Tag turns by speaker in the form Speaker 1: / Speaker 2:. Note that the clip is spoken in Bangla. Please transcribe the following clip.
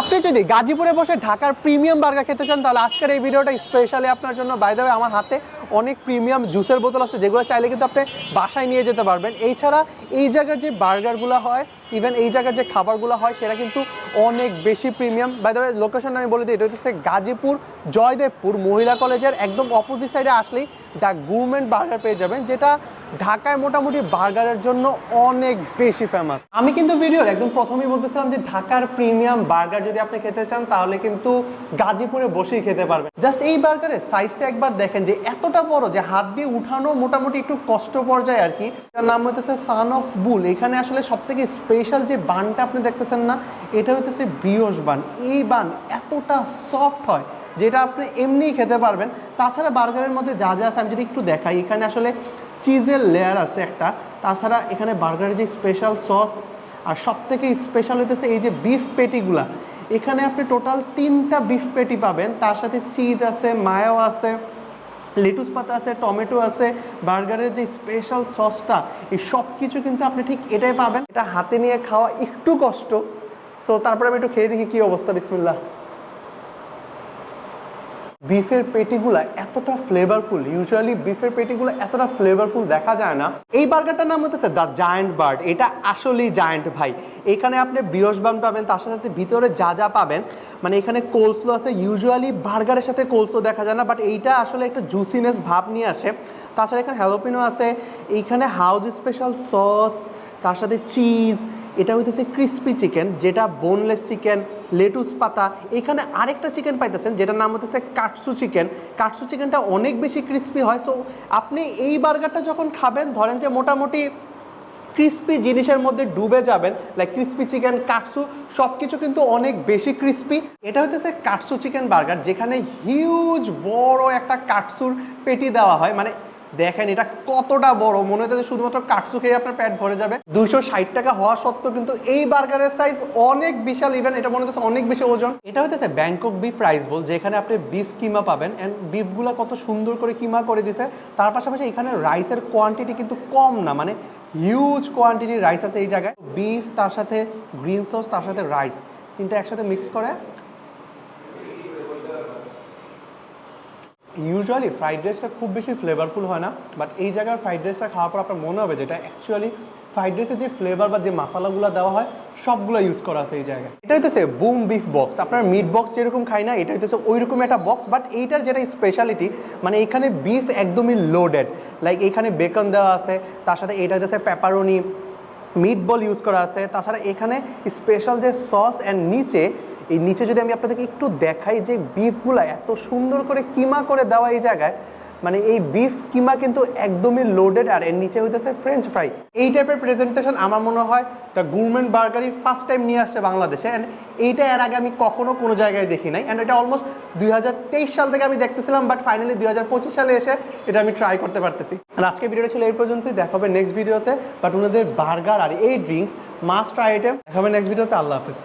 Speaker 1: আপনি যদি গাজীপুরে বসে ঢাকার প্রিমিয়াম বার্গার খেতে চান, তাহলে আজকের এই ভিডিওটা স্পেশালি আপনার জন্য বাই দেবে আমার হাতে অনেক প্রিমিয়াম জুসের বোতল আছে, যেগুলো চাইলে কিন্তু আপনি বাসায় নিয়ে যেতে পারবেন। এছাড়া এই জায়গার যে বার্গারগুলো হয় ইভেন এই জায়গার যে খাবারগুলো হয়, সেটা কিন্তু অনেক বেশি প্রিমিয়াম। বাই দেবে লোকেশন আমি বলে দিই, এটা হচ্ছে গাজীপুর জয়দেবপুর মহিলা কলেজের একদম অপোজিট সাইডে আসলেই দ্য গুভমেন্ট বার্গার পেয়ে যাবেন, যেটা ঢাকায় মোটামুটি বার্গারের জন্য অনেক বেশি ফেমাস আমি কিন্তু ভিডিওর একদম প্রথমেই বলতেছিলাম যে ঢাকার প্রিমিয়াম বার্গার যদি আপনি খেতে চান, তাহলে কিন্তু গাজীপুরে বসেই খেতে পারবেন। জাস্ট এই বার্গারের সাইজটা একবার দেখেন যে এতটা বড় যে হাত দিয়ে উঠানো মোটামুটি একটু কষ্ট পর্যায়ে আর কি। তার নাম হতেছে সান অফ বুল এখানে আসলে সব থেকে স্পেশাল যে বানটা আপনি দেখতেছেন না, এটা হতেছে ব্রিওস বান। এই বান এতটা সফট হয় যেটা আপনি এমনিই খেতে পারবেন। তাছাড়া বার্গারের মধ্যে যা যা আছে, আমি যদি একটু দেখাই, এখানে আসলে চিজের লেয়ার আছে একটা। তাছাড়া এখানে বার্গারের যে স্পেশাল সস আর সব থেকে স্পেশাল হইতেছে এই যে বিফ পেটিগুলা এখানে আপনি টোটাল তিনটা বিফ পেটি পাবেন। তার সাথে চিজ আছে মায়ো আছে লেটুস পাতা আছে টমেটো আছে। বার্গারের যে স্পেশাল সসটা এই সব কিছু কিন্তু আপনি ঠিক এটাই পাবেন। এটা হাতে নিয়ে খাওয়া একটু কষ্ট। সো তারপরে আমি একটু খেয়ে দেখি কী অবস্থা বিসমিল্লা বিফের পেটিগুলা এতটা ফ্লেভারফুল ইউজুয়ালি বিফের পেটিগুলো এতটা ফ্লেভারফুল দেখা যায় না। এই বার্গারটার নাম হতেছে দ্য জায়ান্ট বার্ড। এটা আসলেই জায়ান্ট ভাই। এখানে আপনি বৃহস্বান পাবেন, তার সাথে ভিতরে যা যা পাবেন মানে এখানে কোলসলো আছে ইউজুয়ালি বার্গারের সাথে কোলসলো দেখা যায় না বাট এইটা আসলে একটা জুসিনেস ভাব নিয়ে আসে। তাছাড়া এখানে হ্যালোপিনো আছে, এইখানে হাউস স্পেশাল সস তার সাথে চিজ এটা হইতেছে ক্রিস্পি চিকেন যেটা বোনলেস চিকেন লেটুস পাতা, এখানে আরেকটা চিকেন পাইতেছেন, যেটার নাম হতেছে কাটসু চিকেন কাটসু চিকেনটা অনেক বেশি ক্রিস্পি হয় সো আপনি এই বার্গারটা যখন খাবেন, ধরেন যে মোটামুটি ক্রিস্পি জিনিসের মধ্যে ডুবে যাবেন লাইক ক্রিস্পি চিকেন কাটসু সব কিছু কিন্তু অনেক বেশি ক্রিস্পি এটা হতেছে কাটসু চিকেন বার্গার যেখানে হিউজ বড় একটা কাটসুর পেটি দেওয়া হয় মানে দেখেন এটা কতটা বড়। মনে হচ্ছে শুধুমাত্র কাটসু খেয়ে আপনার পেট ভরে যাবে। দুইশো ষাট টাকা হওয়া সত্ত্বেও কিন্তু এই বার্গারের সাইজ অনেক বিশাল ইভেন এটা মনে হচ্ছে অনেক বেশি ওজন। এটা হচ্ছে ব্যাংকক বিফ রাইস বল যেখানে আপনি বিফ কিমা পাবেন। অ্যান্ড বিফগুলো কত সুন্দর করে কিমা করে দিছে। তার পাশাপাশি এখানে রাইসের কোয়ান্টিটি কিন্তু কম না মানে হিউজ কোয়ান্টিটির রাইস আছে এই জায়গায়। বিফ তার সাথে গ্রিন সস তার সাথে রাইস তিনটা একসাথে মিক্স করে ইউজুয়ালি ফ্রাইড রাইসটা খুব বেশি ফ্লেভারফুল হয় না বাট এই জায়গার ফ্রাইড রাইসটা খাওয়ার পর আপনার মনে হবে যেটা অ্যাকচুয়ালি ফ্রাইড রাইসের যে ফ্লেভার বা যে মশালাগুলো দেওয়া হয়, সবগুলো ইউজ করা আছে এই জায়গায়। এটা হইতেছে বুম বিফ বক্স আপনার মিট বক্স যেরকম খাই না, এটা হইতেছে ওই রকম একটা বক্স বাট এইটার যেটা স্পেশালিটি মানে এখানে বিফ একদমই লোডেড লাইক এখানে বেকন দেওয়া আছে, তার সাথে এটা হইতেছে পেপারনি মিট বল ইউজ করা আছে, তাছাড়া এখানে স্পেশাল যে সস অ্যান্ড নিচে এই নিচে যদি আমি আপনাদেরকে একটু দেখাই যে বিফগুলা এত সুন্দর করে কিমা করে দেওয়া এই জায়গায় মানে এই বিফ কিমা কিন্তু একদমই লোডেড আর এর নিচে হইতেছে ফ্রেঞ্চ ফ্রাই এই টাইপের প্রেজেন্টেশন আমার মনে হয় দ্য গুরমেন্ট বার্গারই ফার্স্ট টাইম নিয়ে আসছে বাংলাদেশে অ্যান্ড এইটা এর আগে আমি কখনো কোনো জায়গায় দেখি নাই অ্যান্ড এটা অলমোস্ট দুই হাজার তেইশ সাল থেকে আমি দেখতেছিলাম বাট ফাইনালি দুই হাজার পঁচিশ সালে এসে এটা আমি ট্রাই করতে পারতেছি। আর আজকে ভিডিওটা ছিল এই পর্যন্তই, দেখা হবে নেক্সট ভিডিওতে বাট ওনাদের বার্গার আর এই ড্রিঙ্কস মাস্ট আইটেম দেখা হবে নেক্সট ভিডিওতে আল্লাহ হাফিজ।